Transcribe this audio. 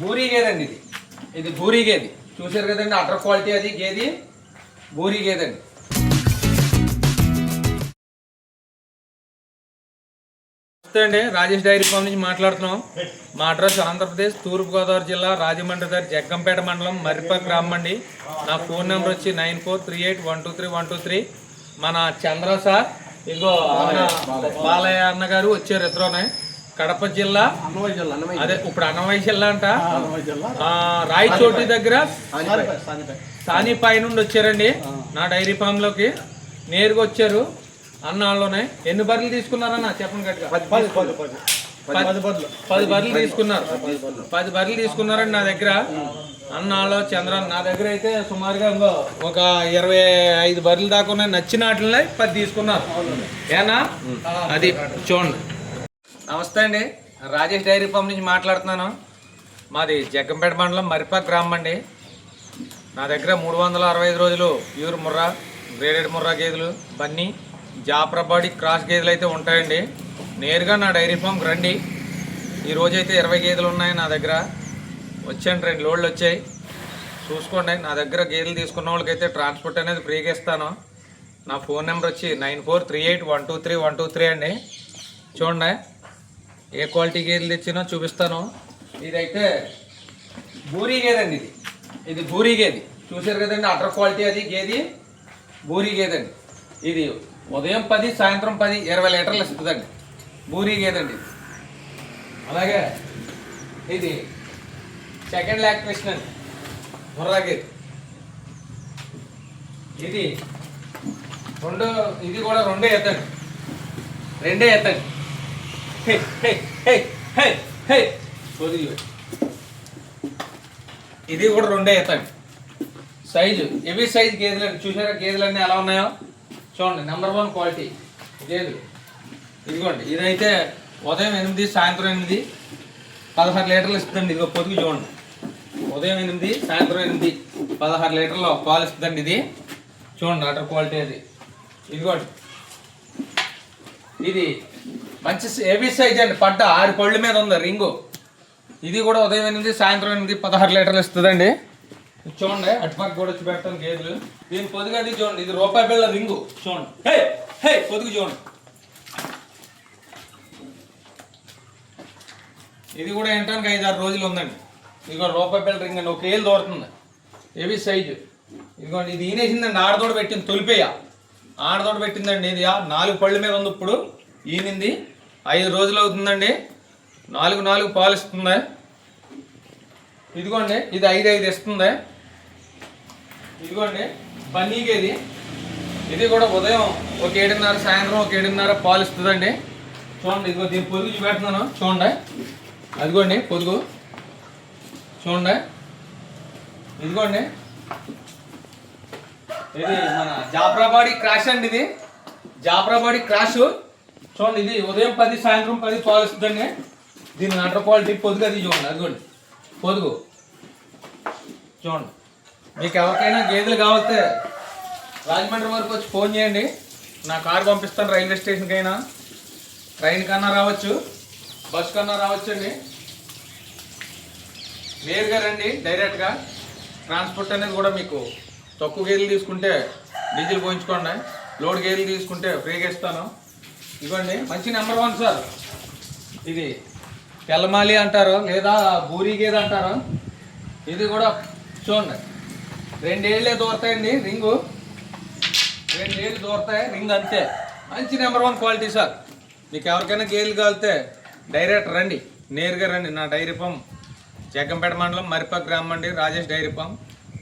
బూరీ గేదె అండి ఇది. ఇది బూరీ గేది. చూసారు కదండి అటర్ క్వాలిటీ అది గేది. బూరీ గేదె అండి నమస్తే అండి రాజేష్ డైరీ ఫామ్ నుంచి మాట్లాడుతున్నాం. మా అడ్రస్ ఆంధ్రప్రదేశ్ తూర్పుగోదావరి జిల్లా రాజమండ్రి దగ్గర జగ్గంపేట మండలం మర్రిపాక్ గ్రామం అండి. నా ఫోన్ నెంబర్ వచ్చి nine four three eight one two three one two three. మన చంద్ర సార్ ఇగో బాలయ్య అన్న గారు వచ్చారు ఇద్దరునే. కడప జిల్లా? అదే ఇప్పుడు అన్నమయ్య జిల్లా అంట? రాయచోటి దగ్గర? సానిపై సానిపై. సానిపై నుండి వచ్చారండి. నా డైరీ ఫామ్లోకి నేరుగా వచ్చారు. అన్నాళ్ళలోనే ఎన్ని బర్రెలు తీసుకున్నారన్న? చెప్పండి గట్టిగా. పది బర్రెలు. తీసుకున్నారు. పది బర్రెలు. తీసుకున్నారండి నా దగ్గర. అన్నాళ్ళు చంద్రన్ నా దగ్గర అయితే సుమారుగా ఇంకో ఒక ఇరవై ఐదు బర్రెలు దాకా ఉన్నాయి. నచ్చిన వాటిని పది తీసుకున్నారు. ఏనా? అది చూడండి. నమస్తే అండి. రాజేష్ డైరీ ఫామ్ నుంచి మాట్లాడుతున్నాను. మాది జగ్గంపేట మండలం మరిపాక్ గ్రామం అండి. నా దగ్గర మూడు వందల అరవై ఐదు రోజులు ప్యూర్ ముర్రా గ్రేడెడ్ ముర్రా గేదెలు బన్నీ జాప్రబాడి క్రాస్ గేదెలు అయితే ఉంటాయండి. నేరుగా నా డైరీ ఫామ్కి రండి. ఈరోజైతే ఇరవై గేదెలు ఉన్నాయి నా దగ్గర. వచ్చాను రెండు లోడ్లు వచ్చాయి. చూసుకోండి నా దగ్గర గేదెలు తీసుకున్న వాళ్ళకైతే ట్రాన్స్పోర్ట్ అనేది ఫ్రీగా ఇస్తాను. నా ఫోన్ నెంబర్ వచ్చి nine four three eight one two three one two three అండి. చూడండి ఏ క్వాలిటీ గేదెలు తెచ్చినా చూపిస్తాను. ఇదైతే బూరీ గేదండి అండి ఇది. ఇది బూరీ గేది. చూసారు కదండి అటర్ క్వాలిటీ అది గేది బూరీ గేదండి. ఇది ఉదయం పది సాయంత్రం పది ఇరవై లీటర్లు ఇస్తుందండి. బూరీ గేదండి అలాగే ఇది సెకండ్ లాక్టేషన్ అండి. ముర్రా గేది. ఇది రెండు ఇది కూడా రెండే ఎత్తండి. రెండే ఎత్తండి. హే హే ఇది కూడా రెండే ఎత్తండి సైజు ఎవి సైజ్ గేదెలు చూసారా గేదెలన్నీ ఎలా ఉన్నాయో? చూడండి నెంబర్ వన్ క్వాలిటీ గేదెలు. ఇదిగోండి ఇదైతే ఉదయం ఎనిమిది సాయంత్రం ఎనిమిది. పదహారు లీటర్లు ఇస్తుందండి ఇదిగో పొదుగు చూడండి. ఉదయం ఎనిమిది సాయంత్రం ఎనిమిది. పదహారు లీటర్లు పాలు ఇస్తుందండి ఇది. చూడండి అటర్ క్వాలిటీ అది. ఇదిగోండి. ఇది మంచి హెవీ సైజ్ అండి. పడ్డ ఆరు పళ్ళు మీద ఉంది రింగు. ఇది కూడా ఉదయం ఎనిమిది సాయంత్రం ఎనిమిది పదహారు లీటర్లు ఇస్తుందండి. చూడండి అటుపక్క కూడా వచ్చి పెడతాను గేదెలు దీని పొదుగు అది చూడండి ఇది రూపాయి బిళ్ళ రింగు. చూడండి. హే హే పొదుగు చూడండి. ఇది కూడా ఏంటానికి ఐదు ఆరు రోజులు ఉందండి. ఇది కూడా రూపాయి బిళ్ళ రింగ్ అండి ఒక ఏళ్ళు దూరుతుంది. హెవీ సైజు ఇదిగోండి ఇది ఈనేసిందండి ఆడదోడ పెట్టింది తొలిపేయ. ఆడదోడ పెట్టిందండి ఇది ఆ నాలుగు పళ్ళ మీద ఉంది ఇప్పుడు. ఈనింది. ఐదు రోజులు అవుతుందండి. నాలుగు నాలుగు పాలు ఇస్తుందా. ఇదిగోండి ఇది ఐదు ఐదు ఇస్తుందా. ఇదిగోండి పన్నీకేది ఇది. కూడా ఉదయం ఒక ఏడున్నర సాయంత్రం ఒక ఏడున్నర పాలు ఇస్తుందండి. చూడండి ఇదిగో దీని పొదుగు చూపెడుతున్నాను. చూడండి. అదిగోండి పొదుగు చూడండి. ఇదిగోండి. ఇది మన జాఫ్రాబాడి క్రాష్ అండి ఇది. జాఫ్రాబాడి క్రాష్. చూడండి ఇది ఉదయం పది సాయంత్రం పది పాలిస్తుందండి దీని అండర్ క్వాలిటీ పొదుగు అది చూడండి అదిగోండి. పొదుగు. చూడండి. మీకు ఎవరికైనా గేదెలు కావాలితే రాజమండ్రి వరకు వచ్చి ఫోన్ చేయండి. నా కారు పంపిస్తాను రైల్వే స్టేషన్కి అయినా ట్రైన్ కన్నా రావచ్చు బస్ కన్నా రావచ్చు అండి నేరుగా రండి డైరెక్ట్గా. ట్రాన్స్పోర్ట్ అనేది కూడా మీకు తక్కువ గేదెలు తీసుకుంటే డీజిల్ పోయించుకోండి. లోడ్ గేదెలు తీసుకుంటే ఫ్రీగా ఇస్తాను. ఇవ్వండి. మంచి నెంబర్ వన్ సార్ ఇది తెల్లమాలి అంటారు లేదా బూరిగేది అంటారు. ఇది కూడా చూడండి. రెండేళ్ళే దూరతాయండి రింగు. రెండేళ్ళు దూరతాయి రింగ్ అంతే. మంచి నెంబర్ వన్ క్వాలిటీ సార్ మీకు ఎవరికైనా గేలు కాలితే డైరెక్ట్ రండి. నేరుగా రండి. నా డైరీ ఫామ్ జగ్గంపేట మండలం మరిపాక్ గ్రామం అండి. Rajesh dairy farm.